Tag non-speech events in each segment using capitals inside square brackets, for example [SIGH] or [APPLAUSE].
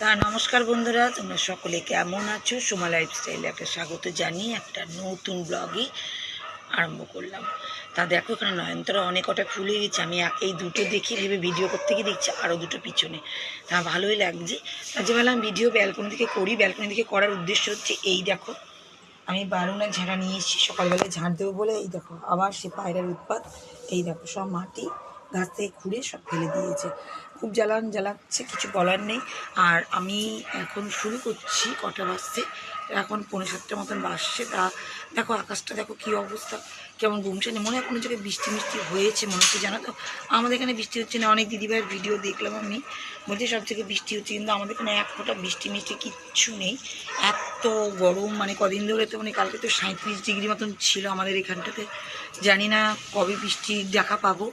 তা নমস্কার বন্ধুরা, তোমরা সকলে কেমন আছো? সোমা লাইফস্টাইলে একটা স্বাগত জানিয়ে একটা নতুন ব্লগে আরম্ভ করলাম। তা দেখো, এখানে নয়নতারা অনেক কটা ফুলে গেছে। আমি এই দুটো দেখে ভেবে ভিডিও করতে গিয়ে দেখছি আরও দুটো পিছনে। তা ভালোই লাগছে। তার যে বললাম ভিডিও ব্যালকনি থেকে করি। ব্যালকনি থেকে করার উদ্দেশ্য হচ্ছে এই দেখো, আমি বারুনের ঝাড়া নিয়ে এসেছি। সকালবেলায় ঝাড় দেবো বলে এই দেখো, আবার সে পায়রার উৎপাত। এই দেখো, সব মাটি গাছ থেকে খুঁড়ে সব ফেলে দিয়েছে। খুব জ্বালান জ্বালাচ্ছে কিছু বলার নেই। আর আমি এখন শুরু করছি কটা বাজছে এখন পনেরো সাতটার মতন বাসছে তা দেখো আকাশটা দেখো কী অবস্থা, কেমন গুমছে নেই মনে হয় কোনো জায়গায় বৃষ্টি মিষ্টি হয়েছে, মনে হচ্ছে জানো তো? আমাদের এখানে বৃষ্টি হচ্ছে না, অনেক দিদিভাইয়ের ভিডিও দেখলাম আমি। বলছে সব থেকে বৃষ্টি হচ্ছে, কিন্তু আমাদের এখানে এক ফোঁটা বৃষ্টি মিষ্টি কিচ্ছু নেই। এত গরম মানে কদিন ধরে তো মানে কালকে তো সাঁত্রিশ ডিগ্রি মতন ছিল আমাদের এখানটাতে। জানি না কবে বৃষ্টি দেখা পাবো,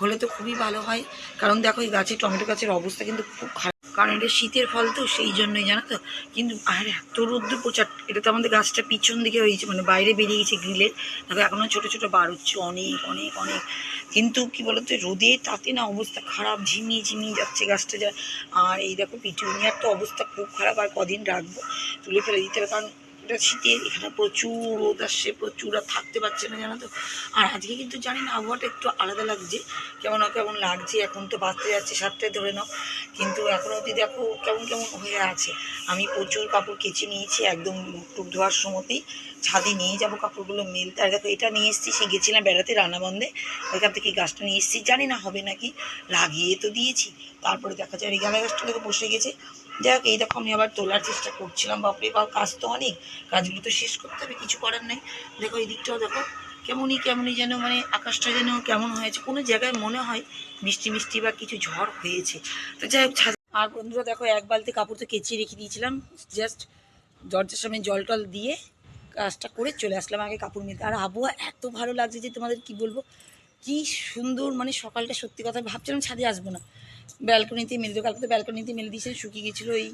হলে তো খুবই ভালো হয়। কারণ দেখো এই গাছে, টমেটো গাছের অবস্থা কিন্তু খুব কারণ এটা শীতের ফল তো, সেই জন্যই, জানো তো? কিন্তু আর, এত রোদ্দুর প্রচার, এটা তো আমাদের গাছটা পিছন দিকে হয়েছে মানে বাইরে বেরিয়ে গেছে গ্রিলের। দেখো এখনও ছোটো ছোটো বার হচ্ছে, অনেক অনেক অনেক। কিন্তু কি বলতো, রোদে তাতে না অবস্থা খারাপ, ঝিমিয়ে ঝিমিয়ে যাচ্ছে গাছটা যা। আর এই দেখো, পিটুনিয়ার তো অবস্থা খুব খারাপ, আর কদিন রাখব, তুলে ফেলে দিতে হবে। কারণ শীতের এখানে প্রচুর রোদ আসছে, প্রচুর আর থাকতে পারছে না জানো তো। আর আজকে কিন্তু জানি না, আবহাওয়াটা একটু আলাদা লাগছে। কেমন কেমন লাগছে, এখন তো বাঁচতে যাচ্ছে সাতটায় ধরে নাও। কিন্তু এখনও অবধি দেখো কেমন কেমন হয়ে আছে। আমি প্রচুর কাপড় কেচে নিয়েছি, একদম টুক ধোয়ার সময়তেই। ছাদে নিয়ে যাব কাপড়গুলো মেলতে আর দেখো, এটা নিয়ে এসেছি সে গেছিলাম বেড়াতে রান্না বন্ধে ওইখান থেকে গাছটা নিয়ে এসেছি, জানি না হবে নাকি। লাগিয়ে তো দিয়েছি, তারপরে দেখা যায়, এই গালা গাছটা দেখো বসে গেছে। যাই হোক এই দেখো, আমি আবার তোলার চেষ্টা করছিলাম। বাপরে বাপ কাজ তো অনেক। কাজগুলো তো শেষ করতে হবে, কিছু করার নেই। দেখো, এই দিকটাও দেখো, কেমনই কেমনই যেন মানে আকাশটা যেন কেমন হয়েছে। কোনো জায়গায় মনে হয় মিষ্টি মিষ্টি বা কিছু ঝড় হয়েছে। তো যাই হোক আর বন্ধুরা, দেখো, এক বালতি কাপড় তো কেচে রেখে দিয়েছিলাম। জাস্ট দরজার সামনে জল টল দিয়ে কাজটা করে চলে আসলাম আগে কাপড় মেলতে। আর আবহাওয়া এত ভালো লাগছে যে তোমাদের কি বলব? কি সুন্দর মানে সকালটা সত্যি কথা, ভাবছিলাম ছাদে আসব না। ব্যালকনিতে মেলে দিও কালকে তো ব্যালকনিতে মেলে দিয়েছিলাম শুকিয়ে গেছিল এই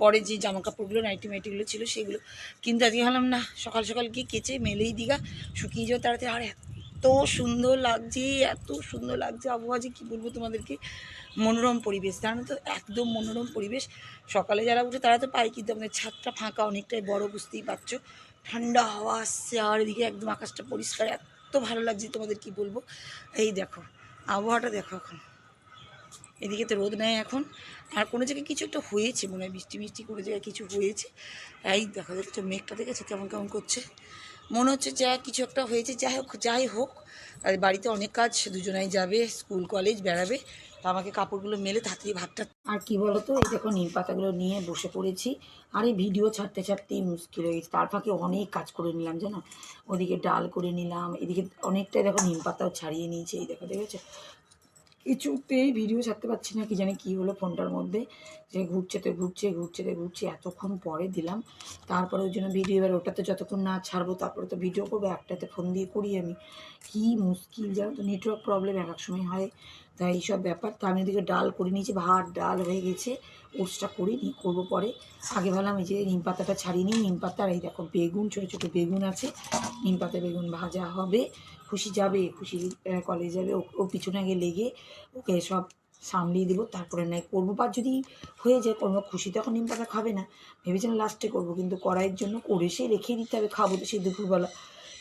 পরে যে জামা কাপড়গুলো নাইটি মাইটিগুলো ছিল সেগুলো। কিন্তু আজকে ভাবলাম, না, সকাল সকাল গিয়ে কেচে মেলেই দিঘা, শুকিয়ে যাও তাড়াতাড়ি। আর এত সুন্দর লাগছে, এত সুন্দর লাগছে আবহাওয়া যে কী বলব তোমাদেরকে? মনোরম পরিবেশ, জানো তো? একদম মনোরম পরিবেশ। সকালে যারা উঠে তারা তো পায়, কিন্তু আমাদের ছাদটা ফাঁকা, অনেকটাই বড়, বুঝতেই পারছ? ঠান্ডা হাওয়া আসছে, আর এদিকে একদম আকাশটা পরিষ্কার, এত ভালো লাগছে তোমাদের কি বলব? এই দেখো, আবহাওয়াটা দেখো এখন। এদিকে তো রোদ নেয় এখন। আর কোনো জায়গায় কিছু একটা হয়েছে, মনে হয় বৃষ্টি মিষ্টি কোনো জায়গায় কিছু হয়েছে। এই দেখা যাচ্ছে মেঘটা দেখেছে? কেমন কেমন করছে? মনে হচ্ছে যা কিছু একটা হয়েছে, যাই হোক যাই হোক। আর বাড়িতে অনেক কাজ, দুজনাই যাবে, স্কুল, কলেজ বেড়াবে। তো আমাকে কাপড়গুলো মেলে তাড়াতাড়ি ভাতটা আর কি বলতো, এই দেখো নিম পাতাগুলো নিয়ে বসে পড়েছি। আর এই ভিডিও ছাড়তে ছাড়তেই মুশকিল হয়ে গেছে। তার ফাঁকে অনেক কাজ করে নিলাম, জানো? ওদিকে ডাল করে নিলাম, এদিকে অনেকটাই দেখো নিম পাতাও ছাড়িয়ে নিয়েছে, এই দেখো, দেখেছ? কিছুতেই ভিডিও ছাড়তে পারছি না, কি জানি কি হলো ফোনটার মধ্যে। যে ঘুরছে তো ঘুরছে ঘুরছে তো ঘুরছে, এতক্ষণ পরে দিলাম। তারপরে ওই জন্য ভিডিও, এবার ওটাতে যতক্ষণ না ছাড়বো, তারপরে তো ভিডিও করব, একটাতে ফোন দিয়ে করি আমি। কি মুশকিল জানো তো নেটওয়ার্ক প্রবলেম এক এক সময় হয়। তাই এইসব ব্যাপার। তা আমি ওদিকে ডাল করে নিয়েছি, ভাত, ডাল হয়ে গেছে। ওটসটা করিনি করব পরে। আগে ভাবলাম এই যে নিম পাতাটা ছাড়িয়ে নিই, নিম পাতার এই দেখো বেগুন, ছোটো ছোটো বেগুন আছে। নিম পাতা, বেগুন ভাজা হবে, খুশি যাবে, খুশি কলেজ যাবে। ও পিছনে আগে লেগে ওকে সব সামলিয়ে দেবো, তারপরে নাই করব। বা যদি হয়ে যায় করব খুশি তো এখন নিম পাতা খাবে না। ভেবেছিলাম লাস্টে করব, কিন্তু কড়াইয়ের জন্য করে সে রেখে দিতে হবে, খাব তো সেই দুপুরবেলা।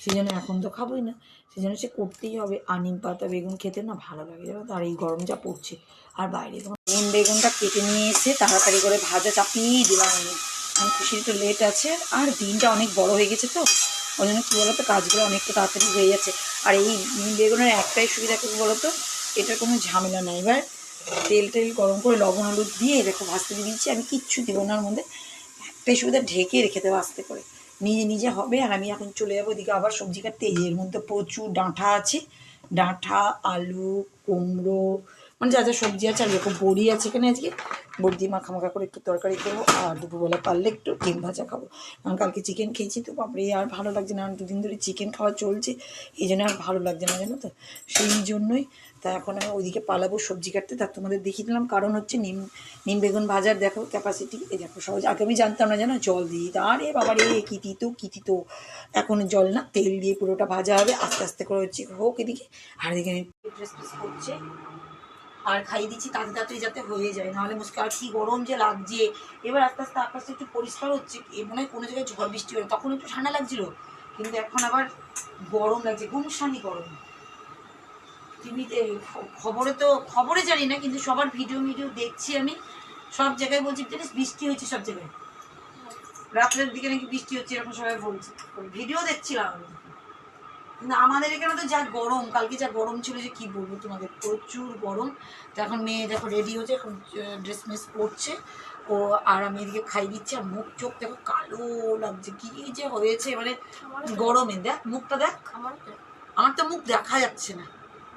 সেই জন্য এখন তো খাবোই না। সেই জন্য সে করতেই হবে। আর নিম পাতা, বেগুন খেতে না ভালো লাগে জানো তো, আর এই গরম যা পড়ছে। আর বাইরে যখন নিম বেগুনটা কেটে নিয়ে এসে তাড়াতাড়ি করে ভাজা চাপিয়ে দিলাম আমি। আমি খুশির একটু লেট আছে। আর দিনটা অনেক বড় হয়ে গেছে তো, ওই জন্য কী বলতো, কাজগুলো অনেকটা তাড়াতাড়ি হয়ে যাচ্ছে। আর এই নিম, বেগুনের একটাই সুবিধা কী বলতো, এটার কোনো ঝামেলা নাই। এবার তেল টেল গরম করে লবণ, হলুদ দিয়ে দেখো ভাজতে দিয়ে দিচ্ছি। আমি কিচ্ছু দিব না ওর মধ্যে। একটাই সুবিধা, ঢেকে রেখে দেবো আস্তে করে। নিজে নিজে হবে আর আমি এখন চলে যাব ওদিকে আবার সবজি কাটতে। এই এর মধ্যে প্রচুর ডাঁটা আছে। ডাঁটা আলু, কুমড়ো মানে যা যা সবজি আছে, আর এরকম বড়ি আছে এখানে আজকে। বড়ি দিয়ে মাখা করে একটু তরকারি করব আর দুপুরবেলা পারলে একটু ডিম ভাজা খাব। কারণ কালকে চিকেন খেয়েছি তো, বাপরে, আর ভালো লাগছে না। দুদিন ধরে চিকেন খাওয়া চলছে। এই জন্য আর ভালো লাগছে না জানো তো? সেই জন্যই তা এখন আমি ওইদিকে পালাবো, সবজি কাটতে, তার তোমাদের দেখিয়ে দিলাম। কারণ হচ্ছে নিম নিম বেগুন ভাজার দেখো ক্যাপাসিটি এই দেখো, সহজ আগে আমি জানতাম না জানো, জল দিয়ে দিতে। আরে বাবা রে, কী তিতো কী তিতো এখন জল না, তেল দিয়ে পুরোটা ভাজা হবে, আস্তে আস্তে করে হচ্ছে হোক এদিকে। আর এদিকে করছে। আর খাইয়ে দিচ্ছি তাতে তাড়াতাড়ি যাতে হয়ে যায়, নাহলে মুশকিল আর কি গরম যে লাগছে। এবার আস্তে আস্তে আকাশটা একটু পরিষ্কার হচ্ছে, এ মনে হয় কোনো জায়গায় ঝড় বৃষ্টি হবে তখন একটু ঠান্ডা লাগছিল, কিন্তু এখন আবার গরম লাগছে গুমসানি গরম। টিভিতে খবরে তো খবরে জানি না কিন্তু সবার ভিডিও ভিডিও দেখছি আমি। সব জায়গায় বলছি জানিস বৃষ্টি হয়েছে সব জায়গায়? রাত্রের দিকে নাকি বৃষ্টি হচ্ছে এরকম সবাই বলছে। ভিডিও দেখছিলাম আমি। কিন্তু আমাদের এখানে তো যা গরম কালকে যা গরম ছিল যে কি বলব তোমাদের প্রচুর গরম। তো এখন মেয়ে দেখো রেডি হচ্ছে এখন ড্রেস মেস পরছে। ও আর আমি এদিকে খাই দিচ্ছি আর মুখ চোখ দেখো কালো লাগছে। কি যে হয়েছে মানে গরমে দেখ মুখটা দেখ। আমার তো আমার তো মুখ দেখা যাচ্ছে না।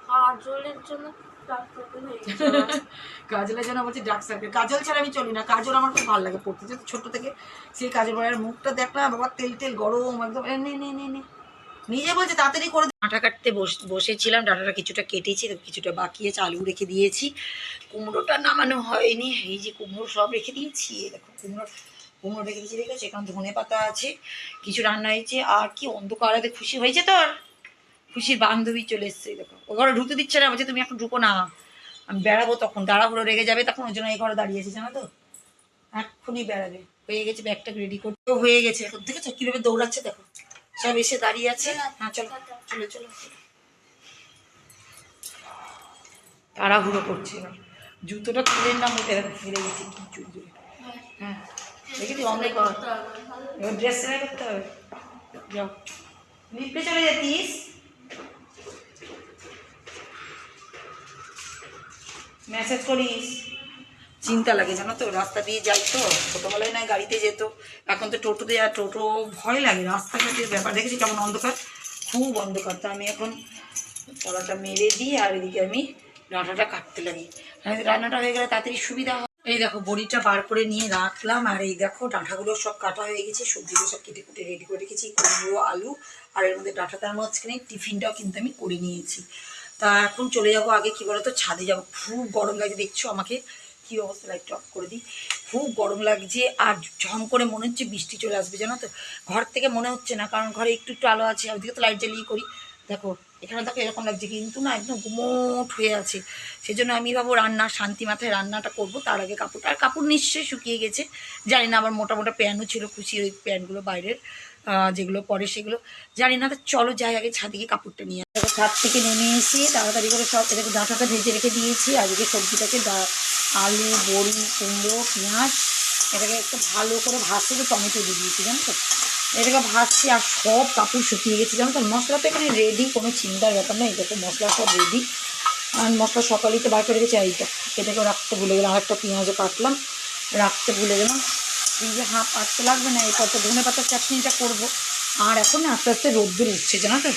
কাজলের জন্য [LAUGHS] কাজলের জন্য বলছি ডার্ক সার্কেল কাজল ছাড়া আমি চলি না। কাজল আমার খুব ভালো লাগে পড়তে। যেহেতু ছোট থেকে সেই কাজল পড়ার মুখটা দেখলাম বাবা তেল তেল গরম একদম। নে নে নে নে। নিজে বলছে তাড়াতাড়ি করে আটা কাটতে বসেছিলাম। ডাটাটা কিছুটা কেটেছি কিছুটা বাকি আছে আলু রেখে দিয়েছি। কুমড়োটা নামানো হয়নি। এই যে কুমড়ো সব রেখে দিয়েছি। এই দেখো কুমড়ো কুমড়ো রেখে দিয়েছি। দেখেছি? এখানে ধনে পাতা আছে কিছু রান্না হয়েছে। আর কি অন্ধকারাতে খুশি হয়েছে তোর? খুশির বান্ধবী চলে এসছে দেখো। ও ঘরে ঢুকতে দিচ্ছে না, বলছে, তুমি এখন ঢুকো না। আমি বেড়াবো তখন। তাড়াহুড়ো রেগে যাবে তখন ওই জন্য এই ঘরে দাঁড়িয়েছে জানো তো? এক্ষুনি বেড়াবে। হয়ে গেছে, ব্যাগটা রেডি করতে হয়ে গেছে। এখন দেখেছ কীভাবে দৌড়াচ্ছে, দেখো। সব এসে দাঁড়িয়ে আছে। হ্যাঁ চলো চলো চলো। তাড়াহুড়ো করছে এবার। জুতোটা খুলে না দেখো ফিরে গেছে কি চুল হ্যাঁ দেখেছি অনেক এবার ড্রেস সেলাই করতে হবে। যাও। লিফটে চলে যেতিস মেসেজ করিস। চিন্তা লাগে জানো তো, রাস্তা দিয়ে যাই তো, ছোটোবেলায় নয় গাড়িতে যেত। এখন তো টোটোতে আর টোটো ভয় লাগে, রাস্তাঘাটের ব্যাপার। দেখেছি কেমন অন্ধকার? খুব অন্ধকার। তো আমি এখন কলাটা মেরে দিই আর এদিকে আমি ডাঁটাটা কাটতে লাগি। রান্নাটা হয়ে গেলে তাড়াতাড়ি সুবিধা হয়। এই দেখো, বড়িটা বার করে নিয়ে রাখলাম। আর এই দেখো, ডাঁটাগুলো সব কাটা হয়ে গেছে। সবজিগুলো সব কেটে কুটে রেডি করে রেখেছি। কুমড়ো, আলু, আর এর মধ্যে ডাঁটাটার মাঝখানে টিফিনটাও কিন্তু আমি করে নিয়েছি। তা এখন চলে যাব আগে, কি বলতো, ছাদে যাব। খুব গরম লাগছে, দেখছ আমাকে? কি অবস্থা? লাইট অফ করে দিই। খুব গরম লাগছে, আর ঝম করে মনে হচ্ছে বৃষ্টি চলে আসবে, জানো তো? ঘর থেকে মনে হচ্ছে না, কারণ ঘরে একটু একটু আলো আছে ওদিকে তো লাইট জ্বালিয়ে করি। দেখো এখানে দেখো এরকম লাগছে, কিন্তু না একদম গুমোট হয়ে আছে। সেজন্য আমি ভাবো রান্না, শান্তি মাথায় রান্নাটা করব, তার আগে কাপড়টা। আর কাপড় নিশ্চয়ই শুকিয়ে গেছে। জানি না আবার মোটা মোটা প্যান্টও ছিল খুশি ওই প্যান্টগুলো বাইরের যেগুলো পরে সেগুলো। জানি না, তো চলো যাই আগে ছাদে কাপড়টা নিয়ে আসি। দেখো ছাদ থেকে নেমে এসে তাড়াতাড়ি করে সব এটাকে ডাঁটাটা ভেজে রেখে দিয়েছি। এদিকে সবজিটাকে আলু, বড়ি, কুমড়ো, পেঁয়াজ, এটাকে একটু ভালো করে ভাসতে টমেটো দিয়ে দিয়েছি, জানো তো? এটাকে ভাজছি আর সব কাপড় শুকিয়ে গেছে। জানো তো মশলা তো এখানে রেডি কোনো চিন্তার ব্যাপার নেই। দেখো, মশলা সব রেডি আর মশলা সকালেই তো বার করে রেখেছি। এইটা এটাকে রাখতে ভুলে গেলাম। আর একটা পেঁয়াজও কাটলাম। রাখতে ভুলে গেলাম। এই যে হাফ আসতে লাগবে না, এরপর তো ধনে পাতার চাটনিটা করব। আর এখন আস্তে আস্তে রোদ্দুর উঠছে, জানো তো?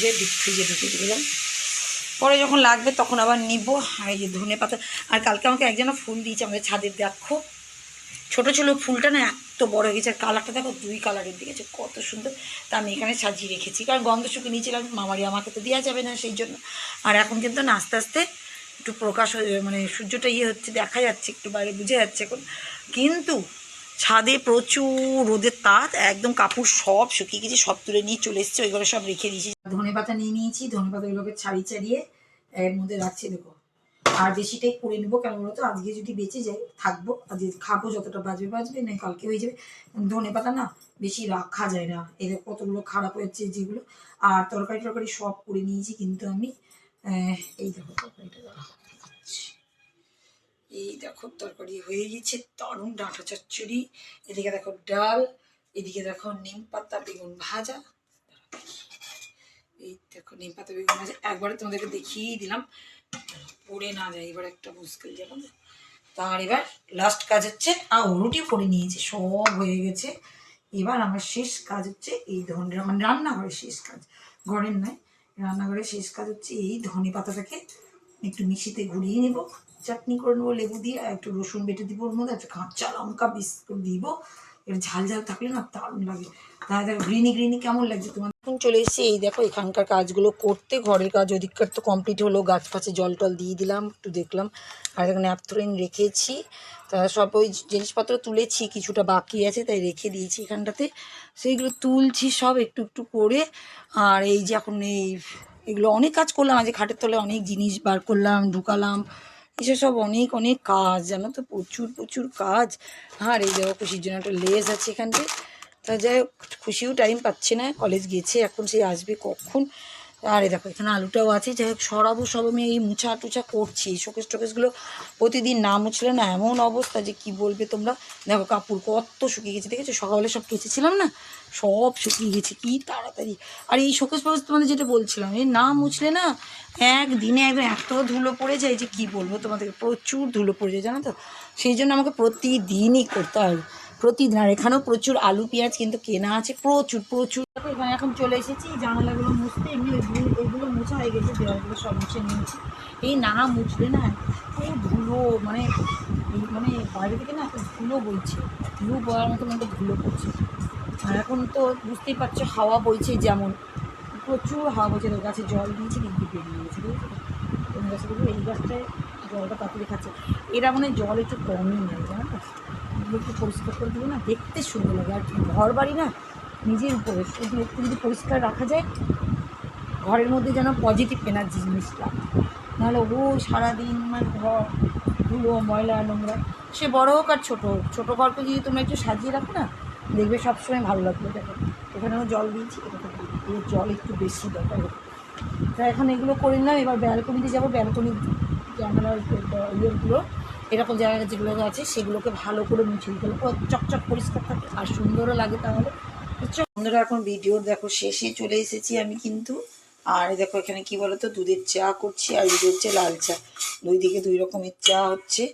যে ডিপ ফ্রিজে ঢুকে দিলাম পরে যখন লাগবে তখন আবার নিব। আর এই যে ধনে পাতা, আর কালকে আমাকে একজনা ফুল দিয়েছে, আমাদের ছাদের দেখো। ছোটো ছোট ফুলটা না এত বড় হয়ে গেছে, আর কালারটা দেখো, দুই কালারের দিকে দিয়েছে কত সুন্দর। তা আমি এখানে সাজিয়ে রেখেছি, কারণ গন্ধ শুকে নিয়েছিলাম মামারি আমাকে তো দেওয়া যাবে না সেই জন্য। আর এখন কিন্তু না, আস্তে আস্তে একটু প্রকাশ হয়ে মানে সূর্যটা ইয়ে হচ্ছে, দেখা যাচ্ছে, একটু বাইরে বুঝে যাচ্ছে এখন। কিন্তু ছাদে প্রচুর রোদের তাপ, একদম কাপড় সব শুকিয়ে গেছে, সব তুলে নিয়ে চলে এসছে, ওইগুলো সব রেখে দিয়েছি। ধনে পাতা নিয়ে নিয়েছি ধনে পাতাগুলোকে ছাড়িয়ে ছাড়িয়ে এর মধ্যে রাখছি, দেখো। আর বেশিটাই করে নেব কেন বলতো? আজকে যদি বেঁচে যায় থাকব, আজকে খাব, যতটা বাজবে বাজবে না কালকে হয়ে যাবে। ধনে পাতা না, বেশি রাখা যায় না। এদের কতগুলো খারাপ হয়েছে যেগুলো। আর তরকারি টরকারি সব করে নিয়েছি কিন্তু আমি এই দেখো তরকারিটা এই দেখো তরকারি হয়ে গেছে, দারুণ ডাঁটা চচ্চড়ি। এদিকে দেখো ডাল, এদিকে দেখো নিম পাতা, বেগুন ভাজা। এই দেখো নিম পাতা, বেগুন ভাজা। একবারে তোমাদেরকে দেখিয়েই দিলাম। পড়ে না যায়, এবার একটা মুশকিল যাব না তার এবার লাস্ট কাজ হচ্ছে আর রুটিও করে নিয়েছি, সব হয়ে গেছে। এবার আমার শেষ কাজ হচ্ছে এই ধনে মানে রান্নাঘরের শেষ কাজ। ঘরের নয়, রান্নাঘরের শেষ কাজ হচ্ছে এই ধনে পাতাটাকে একটু মিশিতে ঘুরিয়ে নেব। চাটনি করে নেব, লেবু দিয়ে, আর একটু রসুন বেটে দিব ওর মধ্যে, একটা কাঁচা লঙ্কা বিস্কুট দিব। এর ঝাল ঝাল থাকলে না দারুণ লাগে। তাহলে গ্রিনি গ্রিনি কেমন লাগছে তোমার এখন চলে এসেছি। এই দেখো, এখানকার কাজগুলো করতে, ঘরের কাজ ওদিককার তো কমপ্লিট হলো। গাছ ফাছে জল টল দিয়ে দিলাম, একটু দেখলাম। আর এখানে অ্যাপথরিন রেখেছি। তা সব ওই জিনিসপত্র তুলেছি, কিছুটা বাকি আছে, তাই রেখে দিয়েছি এখানটাতে। সেইগুলো তুলছি, সব একটু একটু করে। আর এই যে এখন এই এগুলো অনেক কাজ করলাম আজকে খাটের তলে অনেক জিনিস বার করলাম, ঢুকালাম। এসব সব অনেক অনেক কাজ। জানো তো, প্রচুর প্রচুর কাজ। আর এই দেখো, খুশির জন্য একটা লেজ আছে এখানটায়। তা যাই খুশিও টাইম পাচ্ছে না। কলেজ গেছে, এখন সে আসবে কখন? আরে দেখো, এখানে আলুটাও আছে। যাই হোক, সরাবো, সব আমি এই মুছা টুছা করছি। এই শোকেস টোকেসগুলো প্রতিদিন না মুছলে না এমন অবস্থা যে কি বলবে তোমরা? দেখো, কাপড় কত শুকিয়ে গেছে, দেখেছ? সকালে সব কেচেছিলাম না? সব শুকিয়ে গেছে, কি তাড়াতাড়ি। আর এই শোকেস ফোকেস তোমাদের যেটা বলছিলাম, এই না মুছলে না একদিনে একদম এত ধুলো পড়ে যায় যে কি বলব তোমাদেরকে প্রচুর ধুলো পড়ে যায়, জানো তো? সেই জন্য আমাকে প্রতিদিনই করতে হয়। প্রতিদিন আর এখানেও প্রচুর আলু, পেঁয়াজ কিন্তু কেনা আছে, প্রচুর প্রচুর। এখানে এখন চলে এসেছি, জানালাগুলো মুছতে, এমনি এগুলো মোছা হয়ে গেছে, দেওয়ালগুলো সব মুছে নিয়েছি। এই না মুছলে না এত ধুলো মানে মানে বাইরে থেকে না এত ধুলো বইছে, ধুলো বয়ার মতো মতো ধুলো পড়ছে। আর এখন তো বুঝতেই পারছ, হাওয়া বইছে যেমন। প্রচুর হাওয়া বইছে গাছে জল দিয়েছে, কিন্তু বেরিয়ে গেছে? কোন গাছগুলো এই গাছটায় জলটা পাতিলে খাচ্ছে। এরা মানে জল একটু কমই নেয়, জানো? এগুলো একটু পরিষ্কার করে দিলে না, দেখতে সুন্দর লাগে। আর ঘর বাড়ি না, নিজের উপরে, শুধু একটু যদি পরিষ্কার রাখা যায়, ঘরের মধ্যে যেন পজিটিভ এনার্জি জিনিসটা। নাহলে ও সারাদিন মানে ঘর, ধুলো, ময়লা, নোংরা, সে বড় হোক আর ছোটো হোক। ছোটো ঘরকে যদি তোমরা একটু সাজিয়ে রাখো না, দেখবে সবসময় ভালো লাগবে। দেখো, এখানেও জল দিয়েছি এর জল একটু বেশি দরকার। তা এখন এগুলো করে নিলাম এবার ব্যালকনিতে যাব। ব্যালকনি জানালার ইয়েগুলো এরকম জায়গা যেগুলো আছে, সেগুলোকে ভালো করে মুছে দিতে হবে। চকচক পরিষ্কার থাকে, আর সুন্দরও লাগে তাহলে। বন্ধুরা, এখন ভিডিওর দেখো, শেষে চলে এসেছি আমি কিন্তু। আর দেখো, এখানে কি বলতো, দুধের চা করছি আর এদিকে হচ্ছে লাল চা। দুই দিকে দুই রকমের চা হচ্ছে।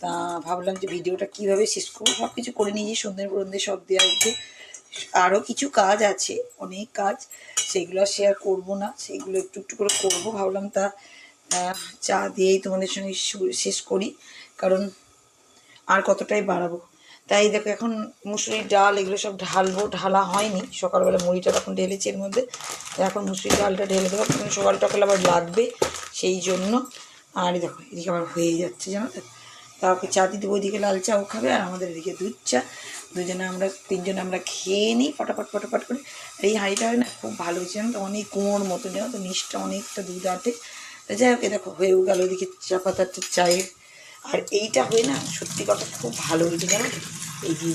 তা ভাবলাম যে ভিডিওটা কীভাবে শেষ করব? সব কিছু করে নিয়েছি সন্ধ্যে বন্ধে সব দেওয়া হচ্ছে আরও কিছু কাজ আছে, অনেক কাজ। সেগুলো শেয়ার করব না, সেগুলো একটু একটু করে করব। ভাবলাম তা চা দিয়েই তোমাদের সঙ্গে শেষ করি। কারণ আর কতটাই বাড়াবো? তাই দেখো এখন মুসুরির ডাল এগুলো সব ঢালবো, ঢালা হয়নি। সকালবেলা মুড়িটা তখন ঢেলেছি এর মধ্যে। এখন মুসুরির ডালটা ঢেলে দেবো। কারণ সকাল টকাল আবার লাগবে সেই জন্য। আর দেখো, এদিকে আবার হয়ে যাচ্ছে জানো তো? তা ওকে চা দিতে ওইদিকে লাল চাও খাবে আর আমাদের এদিকে দুধ চা। দুজনে আমরা, তিনজনে আমরা খেয়ে নিই ফটাফট ফটাফট করে। এই হাঁড়িটা হয় না, খুব ভালো হয়েছে জানো তো? অনেক কুঁয়োর মতো জানো তো? নিচটা অনেকটা দুধ আটে। যাই হোক দেখো, হয়েও গেল। ওইদিকে চা পাতার চায়ের আর এইটা হয়ে না সত্যি কথা খুব ভালো হয়েছে জানো এই যে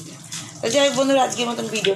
যাই হোক বন্ধুরা, আজকের মতন ভিডিও